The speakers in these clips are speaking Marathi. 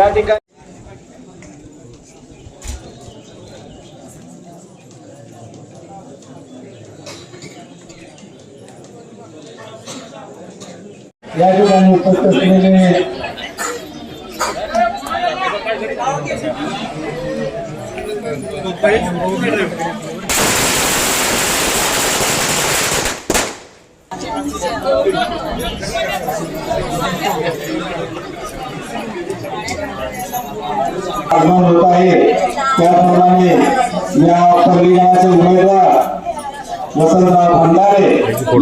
या ठिकाणी या ठिकाणी उपस्थित असलेले आगमन होत आहे. त्याप्रमाणे या परिणामाचे उमेदवार वसंतराव भंडारे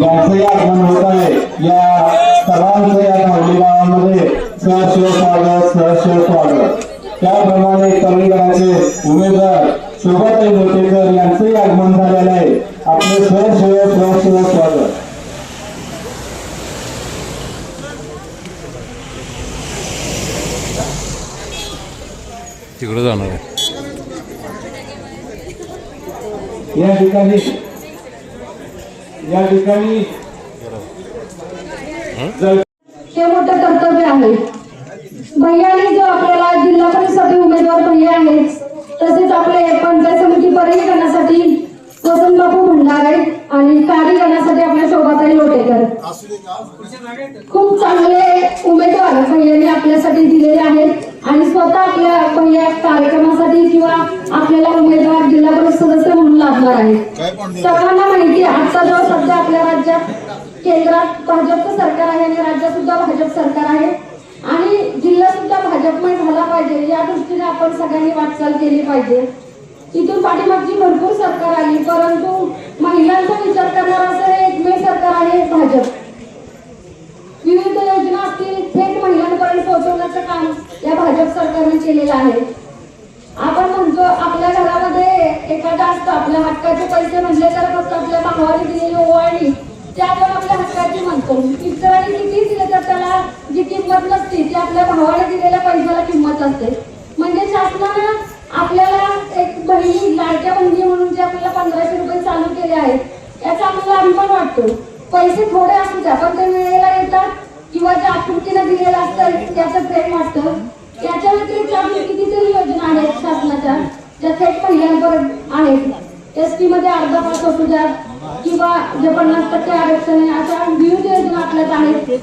यांचंही आगमन होत आहे. या सर्वांचं या धावली गावामध्ये सहर्ष स्वागत सहर्ष स्वागत. त्याप्रमाणे कवळीगडाचे उमेदवार शोभाताई लोटेकर यांचंही आगमन झालेलं आहे. आपले सहर्ष सहर्ष स्वागत. तिकडे जाणार आहे. या ठिकाणी. या ठिकाणी. हे मोठं कर्तव्य आहे. भैयाने जो आपल्याला जिल्हा परिषद उमेदवार भैया आहेत तसेच आपले पंचायत समिती परिगणासाठी वसंत बापू भंडारे आणि कार्यगणासाठी आपल्या शोभाताई लोटेकर. खूप चांगले उमेदवार भैयाने आपल्यासाठी दिलेले आहेत आणि स्वतः आपल्या भैया कार्यक्रमासाठी किंवा आपल्याला उमेदवार जिल्हा परिषद सदस्य म्हणून लागणार आहेत. सर्वांना माहिती आजचा जो सध्या आपल्या राज्यात केंद्रात भाजपचं सरकार आहे आणि राज्यात सुद्धा भाजप सरकार आहे. आणि जिल्हा सुद्धा भाजपमय झाला पाहिजे या दृष्टीने आपण सगळ्यांनी वाटचाल केली पाहिजे. तिथून पाठीमागची भरपूर सरकार आली परंतु महिलांचा विचार करणार असं हे एकमेव सरकार आहे भाजप. विविध योजना असतील थेट महिलांपर्यंत पोहोचवण्याचं काम या भाजप सरकारने केलेलं आहे. आपण म्हणतो आपल्या घरामध्ये एखादा असतो आपल्या हक्काचे पैसे म्हणले तर फक्त आपल्या मागवारी दिलेली ओवाळणी ते आपण आपल्या हक्काची म्हणतो. इतरांनी किती दिले तर त्याला जी किंमत नसते ती आपल्या भावाने दिलेल्या पैशाला किंमत असते. म्हणजे शासनानं आपल्याला एक बहिणी लाडक्या बहिणी म्हणून जे आपल्याला पंधराशे रुपये चालू केले आहेत याचा आपल्याला अभिमान वाटतो. पैसे थोडे असू द्या पण ते वेळेला येतात किंवा ज्या आकृतीनं दिलेलं असतं त्याचं प्रेम वाटतं. याच्या व्यतिरिक्त आपली कितीतरी योजना आहेत शासनाच्या ज्या थेट महिलांपर्यंत आहेत. एस टी मध्ये अर्धा पास असू द्या किंवा जे पन्नास टक्के आरक्षण आहे अशा विविध योजना आपल्यात आहेत.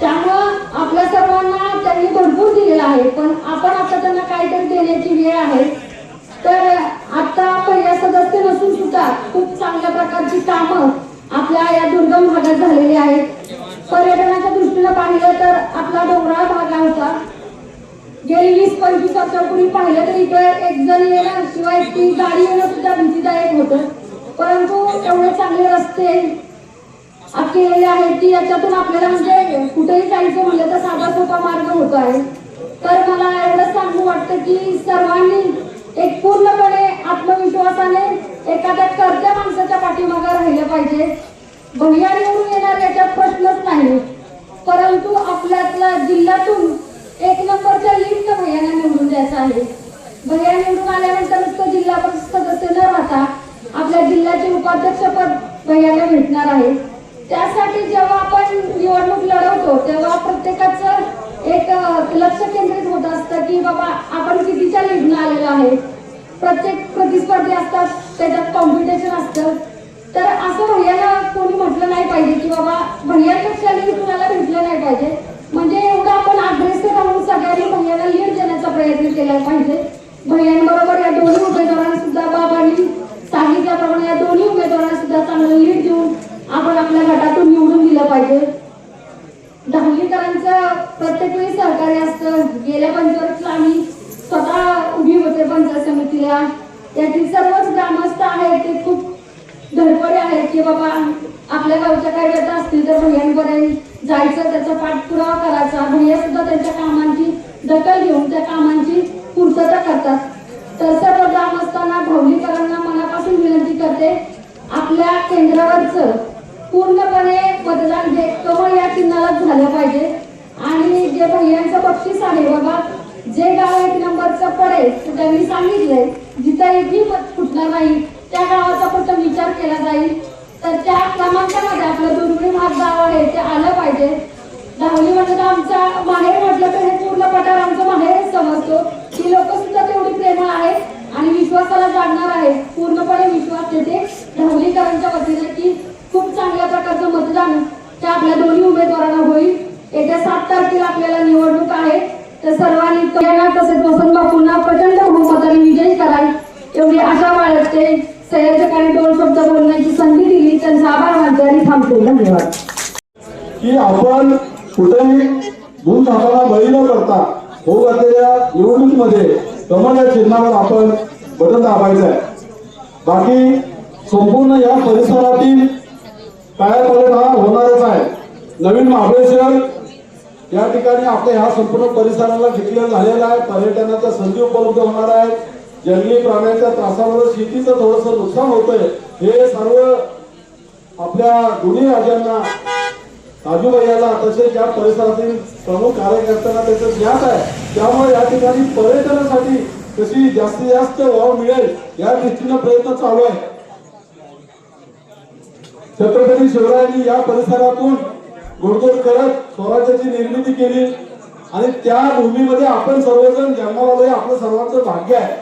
त्यामुळं आपल्या सर्वांना त्यांनी भरपूर दिलेलं आहे. पण आपण आता त्यांना काहीतरी देण्याची वेळ आहे. तर आता पहिल्या सदस्य नसून सुद्धा खूप चांगल्या प्रकारची कामं आपल्या या दुर्गम भागात झालेली आहेत. पर्यटनाच्या दृष्टीनं पाहिलं तर आपला डोंगराळ भाग हा होता. गेली वीस पंचवीस वर्षापूर्वी पाहिलं तर इथे एक जण येणं शिवाय ती गाडी येणं सुद्धा भीतीदायक होतं. परंतु एवढे चांगले रस्ते केलेले आहेत की याच्यातून आपल्याला म्हणजे कुठेही जायचं म्हणलं तर साधा सोपा मार्ग होत आहे. तर मला एवढं सांगू वाटतं की सर्वांनी एक पूर्णपणे आत्मविश्वासाने एखाद्या कर्त्या माणसाच्या पाठीमागे राहिलं पाहिजे. भैया निवडून येणार याच्यात प्रश्नच नाही. परंतु आपल्यातला जिल्ह्यातून एक नंबरच्या लिंक भैयाने निवडून द्यायचा आहे. भैया निवडून आल्यानंतरच तो जिल्हा परिषद सदस्य न राहता आपल्या जिल्ह्याचे उपाध्यक्षपद भैयाला भेटणार आहे. त्यासाठी जेव्हा आपण निवडणूक लढवतो तेव्हा प्रत्येकाचं एक लक्ष केंद्रित होत असतं की बाबा आपण कितीच्या लीडनं आलेलो आहे? प्रत्येक प्रतिस्पर्धी असतात त्याच्यात कॉम्पिटिशन असतं. तर असं भैयाला कोणी म्हटलं नाही पाहिजे की बाबा भैयापेक्षा लीड कुणाला भेटलं नाही पाहिजे? म्हणजे एवढं आपण अग्रेसर राहून सगळ्यांनी भैयाला लीड देण्याचा प्रयत्न केला पाहिजे. भैयांबरोबर या दोन्ही उमेदवारांना सुद्धा बाबांनी सांगितल्याप्रमाणे या दोन्ही उमेदवारांना सुद्धा चांगलं लीड देऊन आपण आपल्या गटातून निवडून दिलं पाहिजे. दहावीकरांचं प्रत्येक वेळी सहकार्य असतं. गेल्या पंचवर्षला आम्ही स्वतः उभी होते पंचायत समितीला. यातील सर्वच ग्रामस्थ आहेत ते खूप धडपडे आहेत की बाबा आपल्या गावच्या काही गट असतील तर भैयांपर्यंत जायचं त्याचा पाठपुरावा करायचा. भैया सुद्धा त्यांच्या कामांची दखल घेऊन त्या कामांची पूर्तता करतात. तर सर्व ग्रामस्थांना भावलीकरांना मनापासून विनंती करते आपल्या केंद्रावरचं पूर्णपणे मतदान जे कमळ या चिन्हालाच झालं पाहिजे. आणि जे भैयांचं बक्षीस आहे बाबा जे गाव एक नंबरचं पडेल त्यांनी सांगितलंय जिथं एकही मत फुटणार नाही त्या गावाचा फक्त विचार केला जाईल. तर त्या क्रमांकामध्ये आपलं दुर्मिळ भाग गाव आहे ते आलं पाहिजे. दहावी म्हणजे तर आमचा माहेर म्हटलं तर हे पूर्ण पठार आमचं माहेर समजतो ही लोक सुद्धा तेवढी प्रेमळ आहेत आणि विश्वासाला जाणणार आहेत पूर्णपणे विश्वास देते धावलीकरांच्या वतीने की खूप चांगल्या प्रकारचं मतदान त्या आपल्या दोन्ही उमेदवारांना होईल येत्या सात तारखेला आपल्याला निवडणूक आहे तर सर्वांनी कल्याण तसेच वसंत बापूंना प्रचंड बहुमताने विजयी कराल एवढी आशा बाळगते संयोजकांनी दोन शब्द बोलण्याची संधी दिली त्यांचा आभार मानते आणि थांबते धन्यवाद की आपण कुठेही दूर जाताना बळी न करता होत असलेल्या निवडणुकीमध्ये कमल या चिन्हावर आपण बटन दाबायचं आहे बाकी संपूर्ण या परिसरातील कायापालट हा होणारच आहे नवीन महाबळेश्वर या हा संपूर्ण परिसराला डिक्लेअर झालेला आहे पर्यटनाच्या संधी उपलब्ध होणार आहेत जंगली प्राण्यांच्या त्रासामुळे शेतीचं थोडस नुकसान होतंय. हे सर्व आपल्या दोन्ही राज्यांना राजूभैयाला तसेच या परिसरातील प्रमुख कार्यकर्त्यांना त्याचं ज्ञात आहे. त्यामुळे या ठिकाणी पर्यटनासाठी कशी जास्तीत जास्त वाव मिळेल या दृष्टीनं प्रयत्न चालू आहे. छत्रपती शिवरायांनी या परिसरातून गोडगोड करत स्वराज्याची निर्मिती केली. आणि त्या भूमीमध्ये आपण सर्वजण जन्माला आपलं सर्वांचं भाग्य आहे.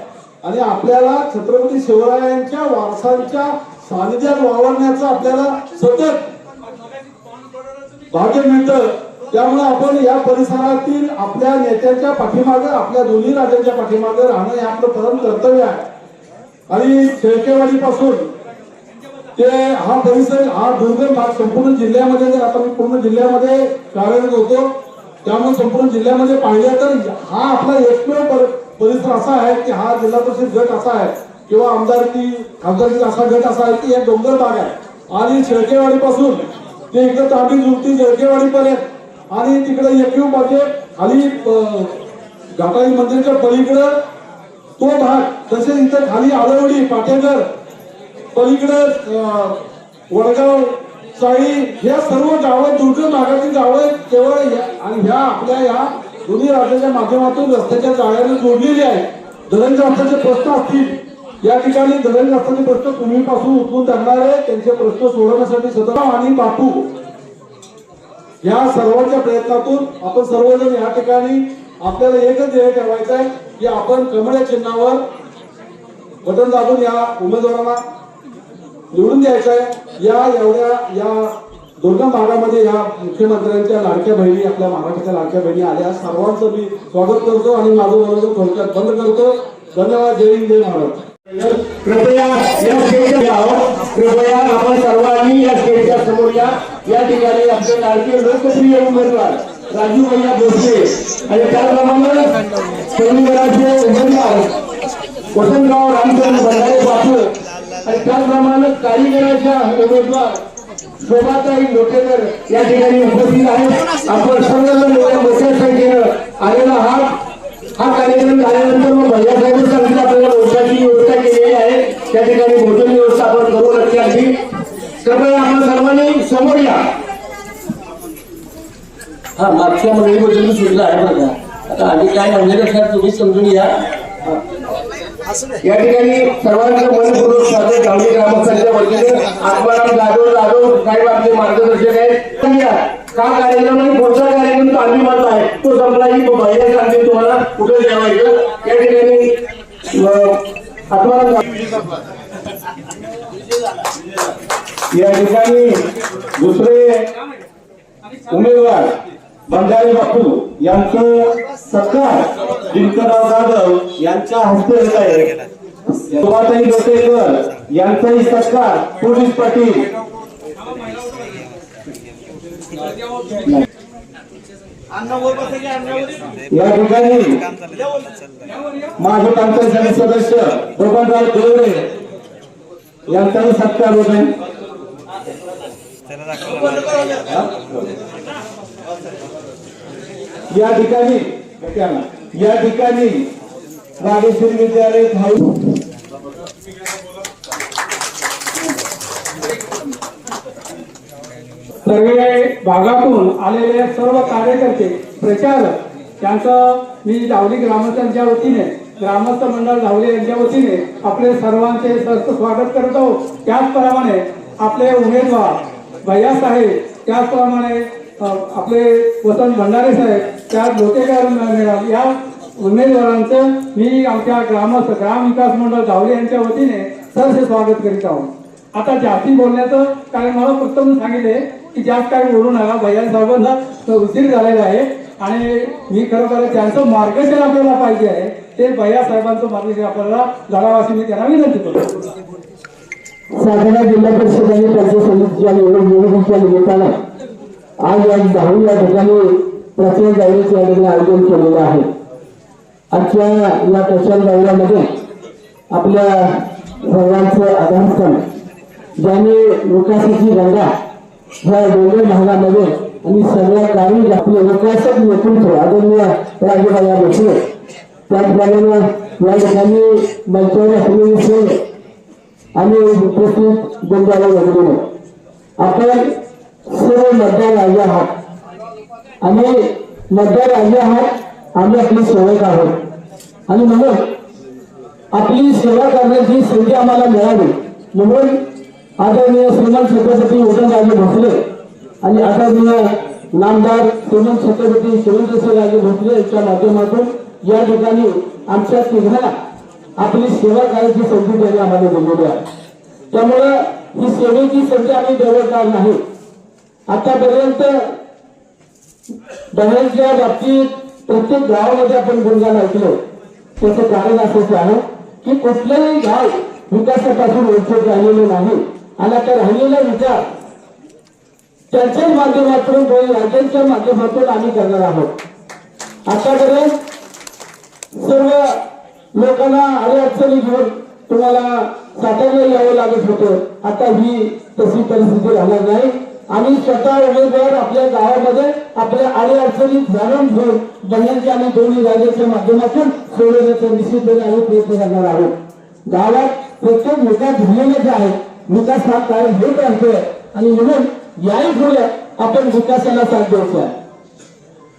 आणि आपल्याला छत्रपती शिवरायांच्या वारसांच्या सानिध्यात वावरण्याचं आपल्याला सतत भाग्य मिळतं. त्यामुळे आपण या परिसरातील आपल्या नेत्यांच्या पाठीमागं आपल्या दोन्ही राज्यांच्या पाठीमागं राहणं हे आपलं परम कर्तव्य आहे. आणि शेळकेवाडी पासून ते हा परिसर हा दुर्गम भाग संपूर्ण जिल्ह्यामध्ये जर आता मी पूर्ण जिल्ह्यामध्ये कार्यरत होतो त्यामुळे संपूर्ण जिल्ह्यामध्ये पाहिलं तर हा आपला एकमेव पर- परिसर असा आहे की हा जिल्हा परिषद गट असा आहे किंवा आमदारकी खासदारकी असा गट असा आहे की हे डोंगर भाग आहे. आणि शेळकेवाडी पासून ते इकडे तांबी जुळती जळकेवाडी पर्यंत आणि तिकडे एकमेवमध्ये खाली घाटाई मंदिरच्या पलीकडं तो भाग तसेच इथं खाली आळवडी पाठेघर पलीकडे वडगाव चाळी ह्या सर्व गावं दुर्गम भागातील गावं केवळ आणि ह्या आपल्या या दोन्ही राज्याच्या माध्यमातून रस्त्याच्या जाळ्याने जोडलेली आहे. धरणग्रस्ताचे प्रश्न असतील. या ठिकाणी धरणग्रस्ताचे प्रश्न पूर्वीपासून उठवून धरणारे त्यांचे प्रश्न सोडवण्यासाठी सतत आणि बापू. या सर्वांच्या प्रयत्नातून आपण सर्वजण या ठिकाणी आपल्याला एकच ध्येय ठेवायचं आहे की आपण कमळ्या चिन्हावर बटन दाबून या उमेदवारांना निवडून द्यायचं आहे. या एवढ्या या दुर्गम भागामध्ये या मुख्यमंत्र्यांच्या लाडक्या बहिणी आपल्या महाराष्ट्राच्या लाडक्या बहिणी आल्या. सर्वांचं मी स्वागत करतो आणि माझं वर्ग थोडक्यात बंद करतो. धन्यवाद. जय हिंद जय महाराज कृपया या स्टेजच्या कृपया आपण सर्वांनी या स्टेजच्या समोर या. या ठिकाणी आपले लाडके लोकप्रिय उमेदवार राजू भैया भोसले आणि त्याचप्रमाणे संविधानाचे उमेदवार वसंतराव रामचंद्र भंडारे बापू आणि त्याचप्रमाणे कारीगराच्या उमेदवार शोभाताई लोटेकर या ठिकाणी उपस्थित आहेत. आपण सर्वजण एवढ्या मोठ्या संख्येनं आलेला हा हा कार्यक्रम झाल्यानंतर मग भैया साहेब सांगितलं आपल्याला भोजनाची व्यवस्था केलेली आहे. त्या ठिकाणी भोजन व्यवस्था आपण करू नक्की अगदी कृपया आपण सर्वांनी समोर या. हा मागच्या मंडळीबद्दल मी सुद्धा आहे बघा आता आम्ही काय म्हणलेलं सर तुम्ही समजून या या ठिकाणी सर्वांचं मनपूर्वक स्वागत. गावडी ग्रामस्थांच्या वतीने आत्माराम जाधव जाधव साहेब आपले मार्गदर्शक आहेत. या. का कार्यक्रम आणि पुढचा कार्यक्रम तो आम्ही मानला आहे? तो संपला की तो भैया सांगतील तुम्हाला कुठे जेवायचं या ठिकाणी आत्माराम या ठिकाणी दुसरे उमेदवार बंडारी बापू यांचं सत्कार दिनकरराव जाधव यांच्या हस्ते होत आहे. सुभाताई गोटेकर यांचाही सत्कार पोलीस पाटील. या ठिकाणी माझे पंचायत समिती सदस्य बबनराव देवरे यांचाही सत्कार होत आहे. या ठिकाणी या ठिकाणी राजेश्वरी विद्यालय भाऊ सर्व भागातून आलेले सर्व कार्यकर्ते प्रचारक त्यांचं मी धावली ग्रामस्थांच्या वतीने ग्रामस्थ मंडळ धावली यांच्या वतीने आपले सर्वांचे सहर्ष स्वागत करतो. त्याचप्रमाणे आपले उमेदवार भैया साहेब त्याचप्रमाणे आपले वसंत भंडारे साहेब त्या लोटेकर मॅडम या उमेदवारांचं मी आमच्या ग्रामस्थ ग्राम विकास मंडळ जावले यांच्या वतीने सरसे स्वागत करीत आहोत. आता जास्ती बोलण्याचं कारण मला प्रथम सांगितले की जास्त काही बोलू नका. भैया साहेबांना उशीर झालेला आहे आणि मी खरोखर त्यांचं मार्गदर्शन आपल्याला पाहिजे आहे. ते भैया साहेबांचं मार्गदर्शन आपल्याला घडावं मी त्यांना विनंती करतो. सातारा जिल्हा परिषद आणि पंचायत समितीच्या निवडणुकीच्या निमित्तानं आज या दहावी या ठिकाणी प्रचार दौऱ्याचे या ठिकाणी आयोजन केलेलं आहे. आजच्या या प्रचार दौऱ्यामध्ये आपल्या सर्वांचं आधारस्थान ज्याने विकासाची गंगा ह्या डोंगर भागामध्ये आणि सगळ्या काही आपले विकासक नेतृत्व आदरणीय राजूभाई भोसले त्याचप्रमाणे या ठिकाणी मंचावर असलेली सोय आणि उपस्थित गोंधळा वगैरे. आपण सर्व मतदार राजे आहात. आणि मतदार राजे आहात आम्ही आपली सेवक आहोत. आणि म्हणून आपली सेवा करण्याची संधी आम्हाला मिळावी म्हणून आदरणीय श्रीमंत छत्रपती उदयनराजे भोसले आणि आदरणीय नामदार श्रीमंत छत्रपती शिवंतराजे भोसले यांच्या माध्यमातून या ठिकाणी आमच्या तिघांना आपली सेवा करायची संधी त्यांनी आम्हाला दिलेली आहे. त्यामुळं ही सेवेची संधी आम्ही देवळणार नाही. आतापर्यंत दह्यांच्या बाबतीत प्रत्येक गावामध्ये आपण गुणगान ऐकलो. त्याचं कारण असंच आहे की कुठलंही गाव विकासापासून वंचित राहिलेलं नाही. आणि आता राहिलेला विचार त्यांच्याच माध्यमातून राज्यांच्या माध्यमातून आम्ही करणार आहोत. आतापर्यंत सर्व लोकांना अडचणी घेऊन तुम्हाला सातारला यावं लागत होतं. आता ही तशी परिस्थिती राहणार नाही. आम्ही स्वतः उमेदवार आपल्या गावामध्ये आपल्या अडी अडचणी जाणून घेऊन बहिणीच्या आणि दोन्ही राज्याच्या माध्यमातून सोडवण्याचा निश्चितपणे आम्ही प्रयत्न करणार आहोत. गावात प्रत्येक विकास झालेलाच आहे विकास हा काय हे करतोय आणि म्हणून याही पुढे आपण विकासाला साथ द्यायचा आहे.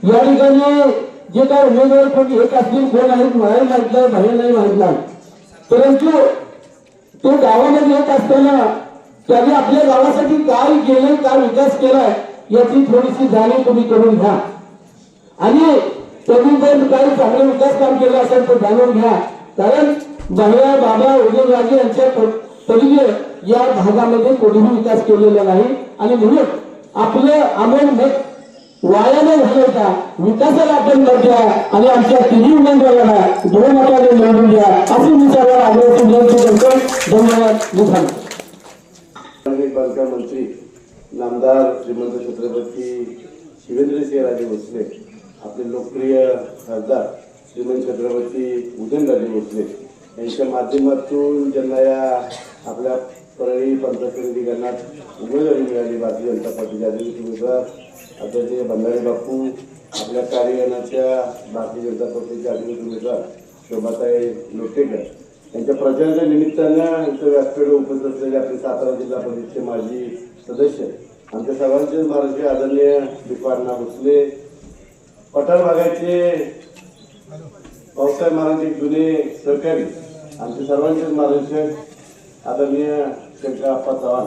या ठिकाणी जे काय उमेदवार कोण एक असतील कोण आहेत मला माहितलं बाहेर नाही माहितलं परंतु तो गावामध्ये येत असताना त्यांनी आपल्या गावासाठी काय केलं काय विकास केलाय याची थोडीशी जाणीव तुम्ही करून घ्या. आणि त्यांनी जर काही चांगलं विकास काम केलं असेल तर जाणून घ्या. कारण बाह्या बाबा उदयनराजे यांच्या प- पलीकडे या भागामध्ये कोणीही विकास केलेला नाही. आणि म्हणून आपलं अमोल मत वाया न घालवता विकासाला आपण मत द्या आणि आमच्या तिन्ही उमेदवाराला दोन मताने निवडून द्या अशी मी आग्रह धन्यवाद. मी सांगतो माननीय मंत्री नामदार श्रीमंत छत्रपती शिवेंद्रसिंहराजे भोसले आपले लोकप्रिय खासदार श्रीमंत छत्रपती उदयनराजे भोसले यांच्या माध्यमातून ज्यांना या आपल्या परळी पंचायत उमेदवारी मिळाली भारतीय जनता पार्टीचे अधिकृत उमेदवार आदरणीय बंधारे बापू आपल्या कार्यगणाच्या भारतीय जनता पक्षाचे अधिकृत उमेदवार शोभाताई लोटेकर त्यांच्या प्रचाराच्या निमित्तानं इथं व्यासपीठ उपस्थित असलेले आपले सातारा जिल्हा परिषदेचे माजी सदस्य आमच्या सर्वांचे महाराष्ट्र आदरणीय दीपाण्णा भोसले पठार भागाचे भाऊसाहेब महाराज जुने सहकारी आमचे सर्वांचे महाराष्ट्र आदरणीय शंकर आप्पा चव्हाण.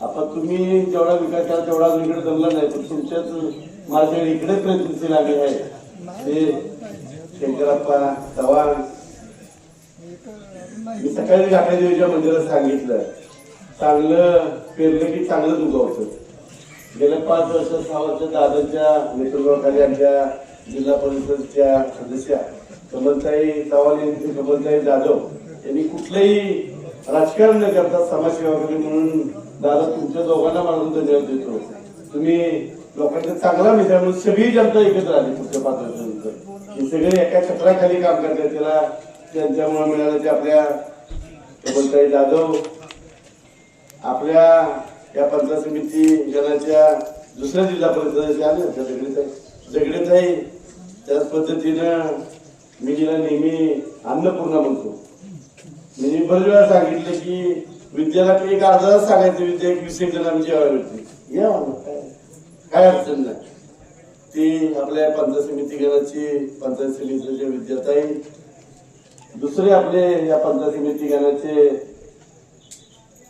आपण तुम्ही जेवढा विकास केला तेवढा इकडे जमला नाही पण तुमच्याच माझ्या इकडे प्रयत्नशील आले आहे ते शंकरप्पा चव्हाण सकाळी घाटा देवीच्या मंदिरात सांगितलं. चांगलं पेरलं की चांगलं उगवतं गेल्या पाच वर्ष सहा वर्ष दादाच्या नेतृत्वाखाली आमच्या जिल्हा परिषदच्या सदस्या कमलताई चव्हाण यांची कमलताई जाधव यांनी कुठलंही राजकारण न करता समाजसेवा केली म्हणून दादा तुमच्या दोघांना मानून धन्यवाद देतो. तुम्ही लोकांचा चांगला मित्र म्हणून सगळी जनता एकत्र आली पुढच्या पाच वर्षानंतर. हे सगळे एका छत्राखाली काम करतात त्याला त्यांच्यामुळे मिळालं ते आपल्या कमलताई जाधव आपल्या या पंचायत समिती गणाच्या दुसऱ्या जिल्हा परिषदेचे आले होते जगडीताई जगडीताई त्याच पद्धतीनं मी जिला नेहमी अन्नपूर्णा म्हणतो. मी बरेच वेळा सांगितलं की विद्याला एक अर्धा सांगायचं विद्या एक वीस एक आम्ही जेवायला भेटते. या काय? काय अडचण नाही. ती आपल्या पंचायत समिती गणाची पंचायत समितीच्या विद्याताई दुसरे आपले या पंचायत समिती गाण्याचे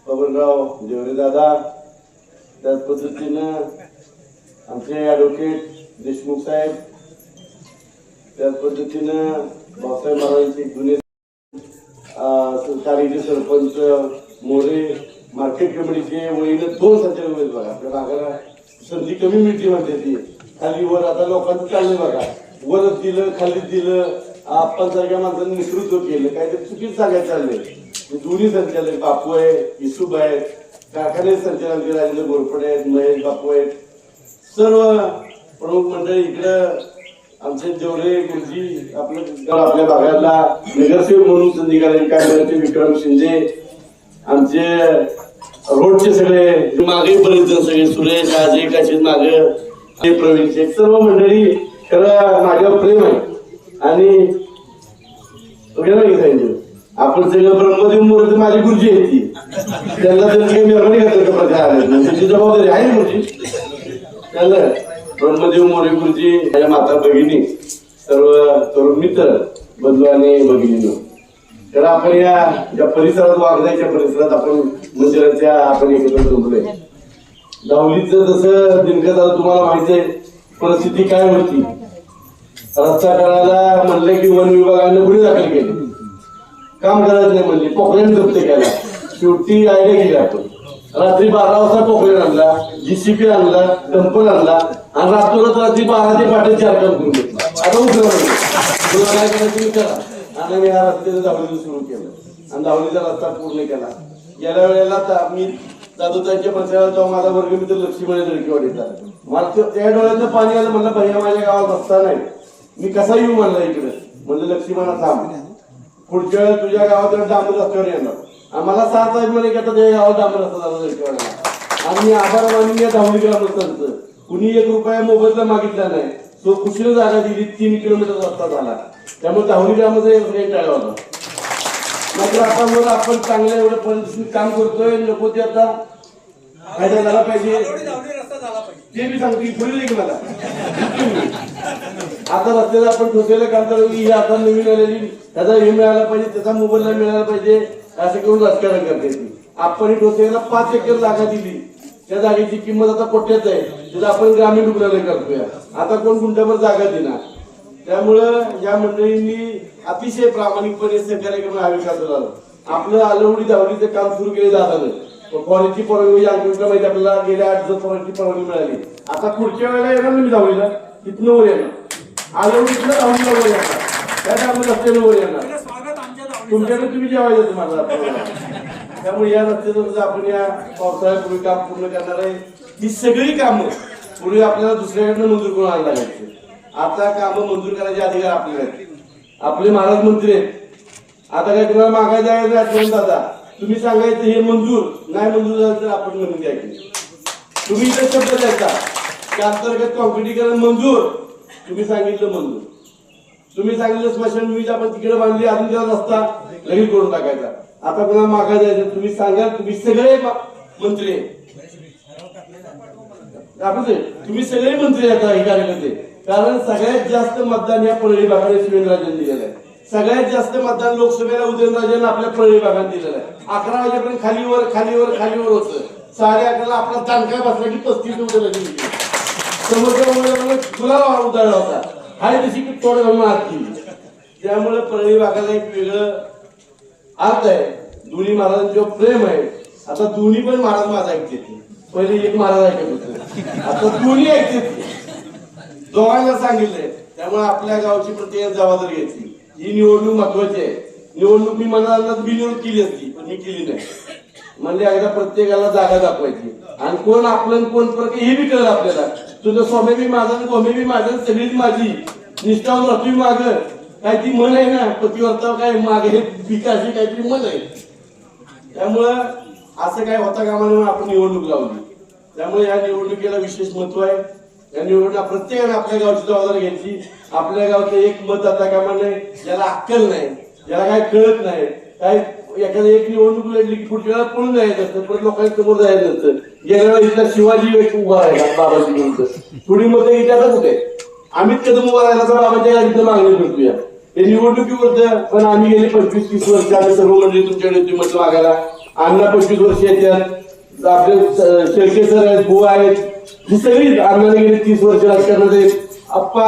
पवनराव देवरे दादा त्याच पद्धतीनं आमचे ॲडव्होकेट देशमुख साहेब त्याच पद्धतीनं भाऊसाहेब महाराजांचे जुने सरकारीचे सरपंच मोरे मार्केट कमिटीचे वळीनं दोन संचालक उमेदवार बघा. आपल्या भागाला संधी कमी मिळते म्हणते ती. खाली वर आता लोकांचं चाललंय बघा. वरच दिलं खालीच दिलं. आपण सारख्या माणसांनी नेतृत्व केलं काहीतरी चुकीच सांगायचं चाललंय. दोन्ही संचालक बापू आहे इसुब आहेत कारखाने संचालक राजेंद्र गोरपडे आहेत महेश बापू आहेत. सर्व प्रमुख मंडळी इकडं आमचे जेवढे गुरुजी आपलं आपल्या भागाला नगरसेवक म्हणून संधी काय करायचे विक्रम शिंदे आमचे रोडचे सगळे मागे बरेच जण सगळे सुरेश राजे काशीद माग प्रवीण शेख सर्व मंडळी खरं माझ्यावर प्रेम आहे. आणि सांगितलं आपण सगळं ब्रह्मदेव मूर्ती माझी गुरुजी आहे ती. त्यांना त्यांनी काही मेहरबानी घातलं का प्रजा त्याची जबाबदारी आहे ना त्यांना त्याला ब्रह्मदेव मोरे गुरुजी माझ्या माता भगिनी सर्व तरुण मित्र बंधू आणि भगिनीनं. तर आपण या ज्या परिसरात वागदायच्या परिसरात आपण मंदिराच्या आपण एकत्र जमलोय. दावलीचं जसं दिनकर तुम्हाला माहिती आहे परिस्थिती काय होती? रस्ता करायला म्हणलं की वन विभागाने गुन्हे दाखल केले. काम करायचं नाही म्हणले. पोखरेन जप्त केला. शेवटी आयडिया गेली आपण. रात्री बारा वाजता पोखरेन आणला जीसीपी आणला डंपर आणला आणि रात्रीला रात्री बारा ते पाठी चार काम करून घेतला. आता उठलं तुला काय करायचं तुम्ही करा आणि मी हा रस्त्याचं दावलीचं सुरू केलं. आणि दावलीचा रस्ता पूर्ण केला. गेल्या वेळेला ता- मी दादोतांच्या पंचायत जाऊन माझा वर्ग मित्र लक्ष्मीमध्ये दळकीवाडीचा मला त्या डोळ्याचं पाणी आलं म्हणलं भैया माझ्या गावात रस्ता नाही. मी कसा येऊ म्हणला इकडे? म्हणलं मला थांब. पुढच्या वेळेला तुझ्या गावात डांबर रस्त्यावर येणार आणि मला सात साहेब म्हणे की आता तुझ्या गावात डांबर रस्ता झाला दळकीवाडीला आणि मी आभार मानून या धावली ग्रामस्थांचं कुणी एक रुपया मोबदला मागितला नाही. तो कुशीला जागा दिली तीन किलोमीटर रस्ता झाला. त्यामुळे धावली ग्रामचा एक रेट टाळला होता आपण बरं आपण चांगलं एवढं परिस्थितीत काम करतोय नको ते आता फायदा झाला पाहिजे. ते मी सांगतो की मला. आता रस्त्याला आपण ठोकेलं काम करू की ही आता नवीन आलेली त्याचा हे मिळाला पाहिजे त्याचा मोबाईल मिळाला पाहिजे असं करून राजकारण करते ती. आपण ठोकेला पाच एकर जागा दिली त्या जागेची किंमत आता कोट्यात आहे. त्याचा आपण ग्रामीण रुग्णालय करतोय. आता कोण गुंठ्यावर जागा देणार? त्यामुळं या मंडळींनी अतिशय प्रामाणिकपणे सहकार्य करून हा विकास झाला. आपलं आलवडी दावडीचं काम सुरू केलं जाताना. फॉरेनची परवानगी अंकुशला माहिती आपल्याला गेल्या आठ दिवस फॉरेनची परवानगी मिळाली. आता पुढच्या वेळेला येणार मी दावडीला तिथनं वर येणार. आलवडीतलं दावडीला वर येणार. त्यात आपण रस्त्यानं वर येणार. तुमच्याकडे तुम्ही जेवायचं तुम्हाला त्यामुळे या रस्त्याचं आपण या पावसाळ्यापूर्वी काम पूर्ण करणार आहे ही सगळी कामं पूर्वी आपल्याला दुसऱ्याकडनं मंजूर करून आणायला लागायचे आता कामं मंजूर करायचे अधिकार आपले आहेत. आपले महाराज मंत्री आहेत. आता काय तुम्हाला मागायचं आहे दादा. तुम्ही सांगायचं हे मंजूर नाही मंजूर झालं तर आपण म्हणून द्यायचे तुम्ही इथे शब्द द्यायचा. त्या अंतर्गत कॉन्क्रिटीकरण मंजूर. तुम्ही सांगितलं मंजूर. तुम्ही सांगितलं स्मशानभूमीची आपण तिकडे बांधली अजून त्याला रस्ता लगेच करून टाकायचा. आता कोणाला मागा जायचं. तुम्ही सांगाल तुम्ही सगळे मंत्री आपण तुम्ही सगळे मंत्री आता हे कार्यकर्ते कारण सगळ्यात जास्त मतदान या परळी भागाने शिवेंद्रराजेंनी दिलेलं आहे. सगळ्यात जास्त मतदान लोकसभेला उदयनराजांना आपल्या परळी भागात दिलेलं आहे. अकरा वाजेपर्यंत खालीवर खालीवर खालीवर होतं. साडे अकराला आपला दानका बसला की पस्तीस उदयनराजे समोरच्या तुला उदाहरण होता. हाय तशी की तोड घालून आत केली त्यामुळे परळी भागाला एक वेगळं अर्थ आहे. दोन्ही महाराजांच्यावर प्रेम आहे. आता दोन्ही पण महाराज माझा ऐकते पहिले एक महाराज ऐकत होते. आता दोन्ही ऐकते दोघांना सांगितलंय. त्यामुळे आपल्या गावची प्रत्येक जबाबदारी घेतली ही निवडणूक महत्वाची आहे. निवडणूक मी मनाला बिनविरोध केली असती. पण केली नाही. म्हणजे एकदा प्रत्येकाला जागा दाखवायची. आणि कोण आपलं कोण परत हे बी कळलं आपल्याला. तुझं स्वामी बी माझा गोमी बी माझं आणि सगळीच माझी. निष्ठाव राहतोय माग. काय ती मन आहे ना पतिवर्ता काय मागे हे विकास काहीतरी मन आहे. त्यामुळं असं काय होता कामा म्हणून आपण निवडणूक लावली. त्यामुळे या निवडणुकीला विशेष महत्त्व आहे. या निवडणुका प्रत्येकाने आपल्या गावची जबाबदारी घ्यायची. आपल्या गावचं एक मत आता कामा नाही ज्याला अक्कल नाही. ज्याला काय कळत नाही. काय एखादं एक निवडणूक लढली की पुढच्या वेळेला पळून जायचं असतं परत लोकांच्या समोर जायचं असतं गेल्या वेळेला शिवाजी एक उभा राहिला बाबाजी म्हणतो थोडी मतं इथे आता कुठे? कदम उभा राहिला तर बाबाच्या गाडीचं मागणी करतोया. हे निवडणुकीवर पण आम्ही गेले पंचवीस तीस वर्ष आम्ही सर्व मंडळी तुमच्याकडे तुम्ही म्हटलं मागायला. अण्णा पंचवीस वर्ष येतात आपले शेळके सर आहेत बुवा आहेत. ही सगळी अण्णाने गेले तीस वर्ष राजकारणात आहेत आप्पा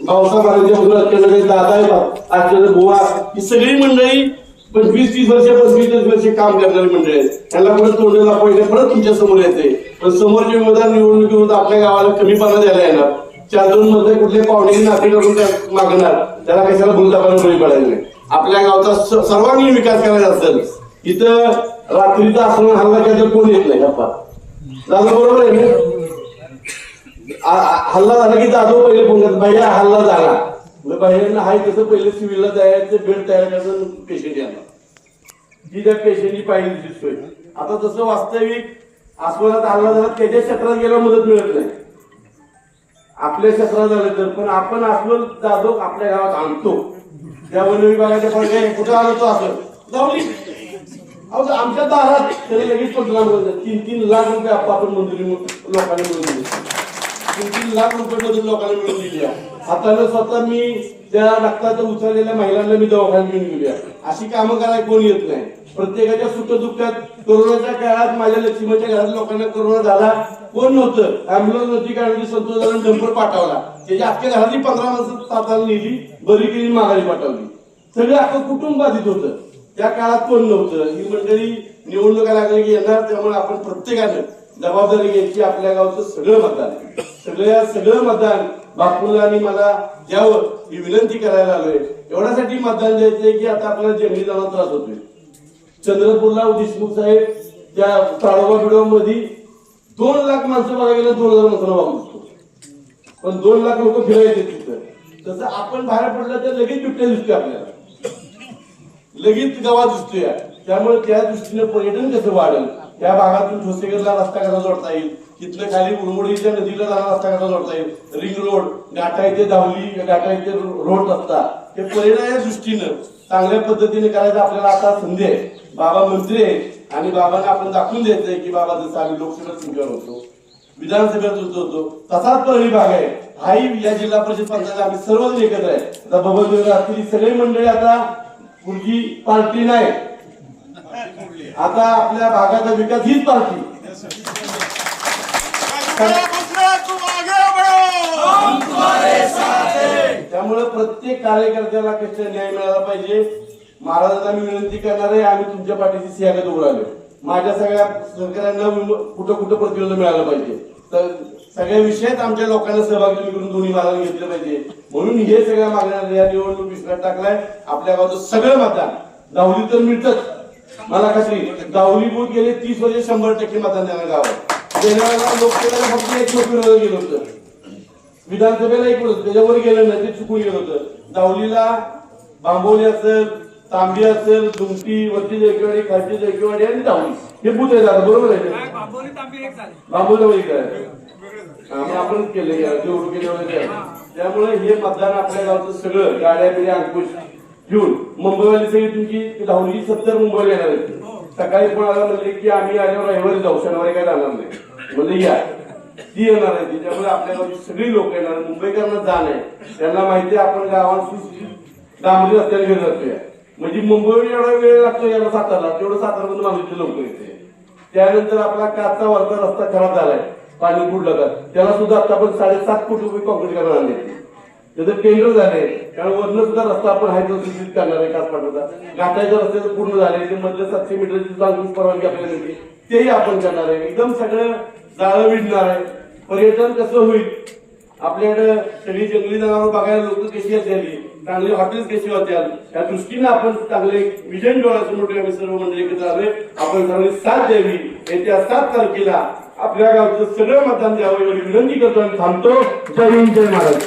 भाऊसाहेब महाराजांच्या राजकारणात आहेत दादा आहेत आजच्या बुवा. ही सगळी मंडळी पंचवीस तीस वर्ष पंचवीस तीस वर्ष काम करणारी मंडळी आहेत. त्यांना परत तोंडाला पहिले परत तुमच्यासमोर येते पण समोरचे उमेदवार निवडणुकीमध्ये आपल्या गावाला कमीपणा द्यायला येणार. चार दोन मध्ये कुठले पाहुणे नाते करून त्या मागणार. त्याला कशाला भूलतापाने बळी पडायला नाही. आपल्या गावचा सर्वांगीण विकास करायचा असेल इथं रात्रीचा आश्रम हल्ला केला कोण येत नाही गप्पा. झालं बरोबर आहे ना? हल्ला झाला की जाधव पहिले फोन भैया हल्ला झाला. म्हणजे भैयांना हाय कसं पहिले सिव्हिलला जायचं बेड तयार करायचं पेशंट यांना जी त्या पेशंटची पाहिजे दिसतोय आता तसं वास्तविक अस्वलात आला झाला त्याच्या क्षेत्रात गेला मदत मिळत नाही. आपल्या क्षेत्रात झालं तर पण आपण आस्वल जाधव आपल्या गावात आणतो. त्या वन विभागाच्या पडले कुठं आलो तो असं जाऊली अहो आमच्या दारात त्याने लगेच पंचनामा करतात. तीन तीन लाख रुपये आप्पा आपण मंजुरी लोकांनी मिळून दिली. तीन तीन लाख रुपये मधून लोकांना मिळून दिली. आहे. हातानं स्वतः मी त्या रक्ताचं उचललेल्या महिलांना मी दवाखान्यात घेऊन गेली आहे. अशी कामं करायला कोण येत नाही. प्रत्येकाच्या सुखदुःखात कोरोनाच्या काळात माझ्या लक्ष्मीच्या घरात लोकांना कोरोना झाला. कोण नव्हतं? अँब्युलन्स नव्हती कारण संतोष डंपर पाठवला. त्याच्या अख्ख्या घरातली पंधरा माणसं ताताला नेली बरी केली माघारी पाठवली. सगळं अख्खं कुटुंब बाधित होतं. त्या काळात कोण नव्हतं? ही मंडळी निवडणुका लागली की येणार त्यामुळे आपण प्रत्येकानं जबाबदारी घ्यायची आपल्या गावचं सगळं मतदान. सगळ्या सगळं मतदान बापूला आणि मला द्यावं ही विनंती करायला आलोय. एवढ्यासाठी मतदान द्यायचंय की आता आपल्याला जंगली जाणार त्रास होतोय. चंद्रपूरला देशमुख साहेब त्या ताळोबा बिडोबामध्ये दोन लाख माणसं बघा गेलं दोन हजार माणसांना वागू शकतो पण दोन लाख लोक फिरायचे तिथं. तसं आपण बाहेर पडलं तर लगेच बिबट्या दिसतोय आपल्याला. लगेच गावात दिसतोय. त्यामुळे त्या दृष्टीने पर्यटन कसं वाढेल? त्या भागातून ठोसेगरला रस्ता कसा जोडता येईल? तिथलं खाली उरवडीच्या नदीला जाणारा रस्ता कसा जोडता येईल रिंग रोड गाठा इथे धावली गाठा इथे रोड रस्ता. हे परिणाम या दृष्टीनं चांगल्या पद्धतीने करायचं आपल्याला आता संधी आहे. बाबा मंत्री आहे आणि बाबांना आपण दाखवून द्यायचंय की बाबा जसं आम्ही लोकसभेत संघावर होतो विधानसभेत होतो होतो तसाच परळी भाग आहे. हाही या जिल्हा परिषद पंचायत आम्ही सर्वजण एकत्र आहे. आता बबन असतील सगळी मंडळी आता पुढची पार्टी नाही. आता आपल्या भागाचा विकास हीच पार्टी. त्यामुळे प्रत्येक कार्यकर्त्याला कष्ट न्याय मिळाला पाहिजे. महाराजांना मी विनंती करणार आहे आम्ही तुमच्या पाठीशी सियागत उभं माझ्या सगळ्या सरकारांना कुठं कुठं प्रतिरोध मिळाला पाहिजे. तर सगळ्या विषयात आमच्या लोकांना सहभागी करून दोन्ही महाराज घेतलं पाहिजे. म्हणून हे सगळ्या मागण्या या निवडणूक विसरात टाकलाय. आपल्या गावचं सगळं मतदान. दावली तर मिळतच. मला खात्री दावली बूथ गेले तीस वर्ष शंभर टक्के मतदान देणार गावात. गेल्या वेळेला लोकसभेला फक्त एक लोक विरोधात गेलं होतं. विधानसभेला एक होतं. त्याच्यावर गेलं नाही ते चुकून गेलं होतं. दावलीला बांबोली असेल तांबी असेल दुमटी वरची जयकेवाडी खालची जयकेवाडी आणि दावली. हे बुथ आहे दादा बरोबर आहे ना? बांबोली वगैरे काय आम्ही आपणच केले जेवढं केले त्यामुळे हे मतदान आपल्या गावचं सगळं गाड्या बिड्या अंकुश घेऊन मुंबईवाली सगळी तुमची धावली सत्तर मुंबईला येणार आहेत. सकाळी कोणाला म्हणजे की आम्ही आल्यावर रविवारी जाऊ शनिवारी काय जाणार नाही. म्हणजे या. ती येणार आहे त्याच्यामुळे आपल्या सगळी लोक येणार मुंबईकरांना जाण आहे. त्यांना माहिती आहे आपण गावात सुशिक्षित रस्त्याला रस्त्याने घेऊन जातोय म्हणजे मुंबईवर एवढा वेळ लागतो याला सातारा तेवढं सातारमधून माणूस लोक येते त्यानंतर आपला काचा वरचा रस्ता खराब झालाय पाणी बुडलं तर. त्याला सुद्धा आता आपण साडेसात कोटी रुपये कॉन्क्रीट करणार आणले त्याचं टेंडर झाले. कारण वरनं सुद्धा रस्ता आपण हाय तो सुशिक्षित करणार आहे काच पाठवता गाठायचं रस्त्याचं पूर्ण झाले ते मधलं सातशे मीटरची चांगली परवानगी आपल्याला मिळते तेही आपण करणार आहे. एकदम सगळं जाळं विडणार आहे. पर्यटन कसं होईल? आपल्याकडे सगळी जंगली जनावर बघायला लोक कशी असावी चांगली हॉटेल्स कशी होत्या? त्या दृष्टीने आपण चांगले विजन डोळ्यासमोर ठेवून आम्ही सर्व मंडळी एकत्र आलोय. आपण चांगली साथ द्यावी. येत्या सात तारखेला आपल्या गावचं सगळं मतदान द्यावं एवढी विनंती करतो आणि थांबतो. जय हिंद जय महाराज